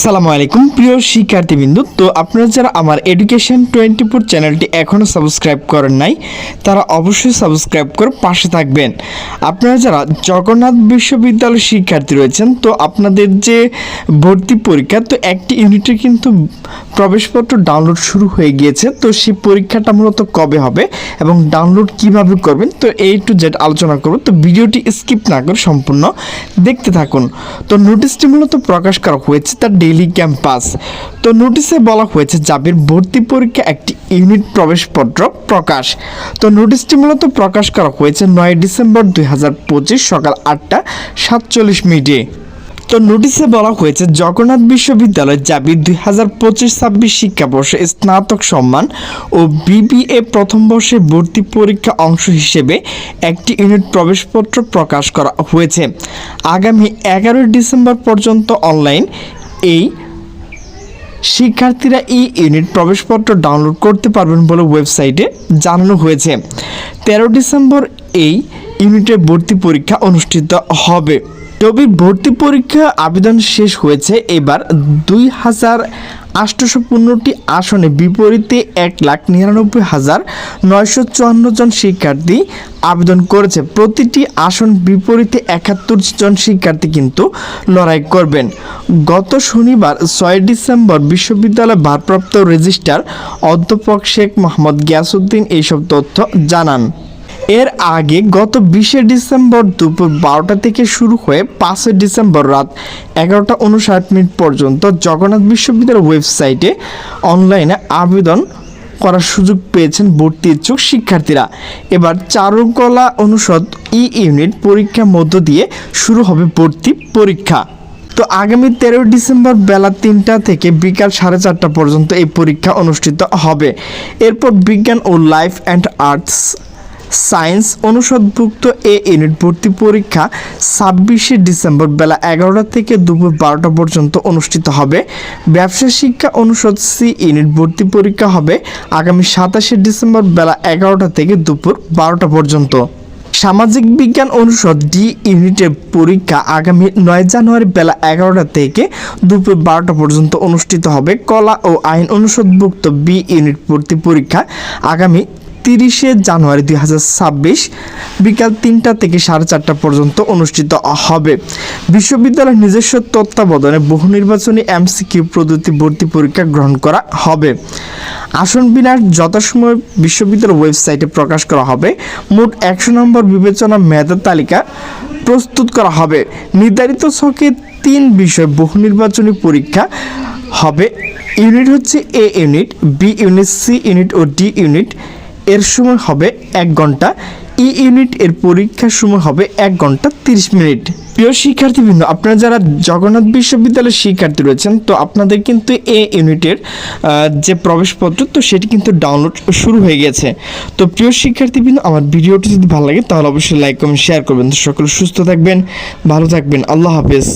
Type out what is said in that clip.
আসসালামু আলাইকুম, প্রিয় শিক্ষার্থীবৃন্দু। তো আপনারা যারা আমার এডুকেশন টোয়েন্টি ফোর চ্যানেলটি এখনও সাবস্ক্রাইব করেন নাই, তারা অবশ্যই সাবস্ক্রাইব করে পাশে থাকবেন। আপনারা যারা জগন্নাথ বিশ্ববিদ্যালয়ের শিক্ষার্থী রয়েছেন, তো আপনাদের যে ভর্তি পরীক্ষা, তো একটি ইউনিটের কিন্তু প্রবেশপত্র ডাউনলোড শুরু হয়ে গিয়েছে। তো সেই পরীক্ষাটা মূলত কবে হবে এবং ডাউনলোড কীভাবে করবেন, তো এই টু জেড আলোচনা করব। তো ভিডিওটি স্কিপ না করে সম্পূর্ণ দেখতে থাকুন। তো নোটিশটি মূলত প্রকাশ করা হয়েছে তার ডেইলি ক্যাম্পাস। তো নোটিশে বলা হয়েছে জাবির ভর্তি পরীক্ষা একটি ইউনিট প্রবেশপত্র প্রকাশ। তো নোটিশটি মূলত প্রকাশ করা হয়েছে নয় ডিসেম্বর দুই হাজার পঁচিশ সকাল আটটা সাতচল্লিশ মিনিটে। তো নোটিশে বলা হয়েছে জগন্নাথ বিশ্ববিদ্যালয় জাবি দুই হাজার পঁচিশ ছাব্বিশ শিক্ষাবর্ষে স্নাতক সম্মান ও বিবিএ প্রথম বর্ষে ভর্তি পরীক্ষা অংশ হিসেবে একটি ইউনিট প্রবেশপত্র প্রকাশ করা হয়েছে। আগামী এগারোই ডিসেম্বর পর্যন্ত অনলাইন এই শিক্ষার্থীরা ই ইউনিট প্রবেশপত্র ডাউনলোড করতে পারবেন বলে ওয়েবসাইটে জানানো হয়েছে। তেরো ডিসেম্বর এই ইউনিটে ভর্তি পরীক্ষা অনুষ্ঠিত হবে। তবে ভর্তি পরীক্ষা আবেদন শেষ হয়েছে। এবার দুই হাজার আটশোশো পনেরোটি আসনে বিপরীতে এক লাখ নিরানব্বই হাজার নয়শো চুয়ান্ন জন শিক্ষার্থী আবেদন করেছে। প্রতিটি আসন বিপরীতে একাত্তর জন শিক্ষার্থী কিন্তু লড়াই করবেন। গত শনিবার ছয় ডিসেম্বর বিশ্ববিদ্যালয় ভারপ্রাপ্ত রেজিস্ট্রার অধ্যাপক শেখ মোহাম্মদ গিয়াসুদ্দিন এইসব তথ্য জানান। এর আগে গত বিশে ডিসেম্বর দুপুর বারোটা থেকে শুরু হয়ে পাঁচই ডিসেম্বর রাত এগারোটা উনষাট মিনিট পর্যন্ত জগন্নাথ বিশ্ববিদ্যালয়ের ওয়েবসাইটে অনলাইনে আবেদন করার সুযোগ পেয়েছেন ভর্তি ইচ্ছুক শিক্ষার্থীরা। এবার চারুকলা অনুষদ ই ইউনিট পরীক্ষার মধ্য দিয়ে শুরু হবে ভর্তি পরীক্ষা। তো আগামী তেরোই ডিসেম্বর বেলা তিনটা থেকে বিকাল সাড়ে চারটা পর্যন্ত এই পরীক্ষা অনুষ্ঠিত হবে। এরপর বিজ্ঞান ও লাইফ অ্যান্ড আর্টস সায়েন্স অনুষদভুক্ত এ ইউনিট ভর্তি পরীক্ষা ছাব্বিশে ডিসেম্বর বেলা এগারোটা থেকে দুপুর বারোটা পর্যন্ত অনুষ্ঠিত হবে। ব্যবসা শিক্ষা অনুষদ সি ইউনিট ভর্তি পরীক্ষা হবে আগামী সাতাশে ডিসেম্বর বেলা এগারোটা থেকে দুপুর বারোটা পর্যন্ত। সামাজিক বিজ্ঞান অনুষদ ডি ইউনিটের পরীক্ষা আগামী নয় জানুয়ারি বেলা এগারোটা থেকে দুপুর বারোটা পর্যন্ত অনুষ্ঠিত হবে। কলা ও আইন অনুষদভুক্ত বি ইউনিট ভর্তি পরীক্ষা আগামী তিরিশে জানুয়ারি দুই হাজার ছাব্বিশ বিকাল তিনটা থেকে সাড়ে চারটা পর্যন্ত অনুষ্ঠিত হবে। বিশ্ববিদ্যালয়ের নিজস্ব তত্ত্বাবধানে বহু নির্বাচনী এমসিকিউ পদ্ধতি ভর্তি পরীক্ষা গ্রহণ করা হবে। আসন বিন্যাস যথাসময় বিশ্ববিদ্যালয় ওয়েবসাইটে প্রকাশ করা হবে। মোট একশো নম্বর বিবেচনা মেধা তালিকা প্রস্তুত করা হবে। নির্ধারিত ছকে তিন বিষয় বহু নির্বাচনী পরীক্ষা হবে। ইউনিট হচ্ছে A unit, B unit, C unit O D unit. এর সময় হবে এক ঘণ্টা। ই ইউনিট এর পরীক্ষার সময় হবে এক ঘণ্টা তিরিশ মিনিট। প্রিয় শিক্ষার্থীবৃন্দ, আপনারা যারা জগন্নাথ বিশ্ববিদ্যালয়ের শিক্ষার্থী রয়েছেন, তো আপনাদের কিন্তু এ ইউনিটের যে প্রবেশপত্র, তো সেটি কিন্তু ডাউনলোড শুরু হয়ে গেছে। তো প্রিয় শিক্ষার্থীবৃন্দ, আমার ভিডিওটি যদি ভালো লাগে, তাহলে অবশ্যই লাইক, কমেন্ট, শেয়ার করবেন। তো সকলে সুস্থ থাকবেন, ভালো থাকবেন। আল্লাহ হাফেজ।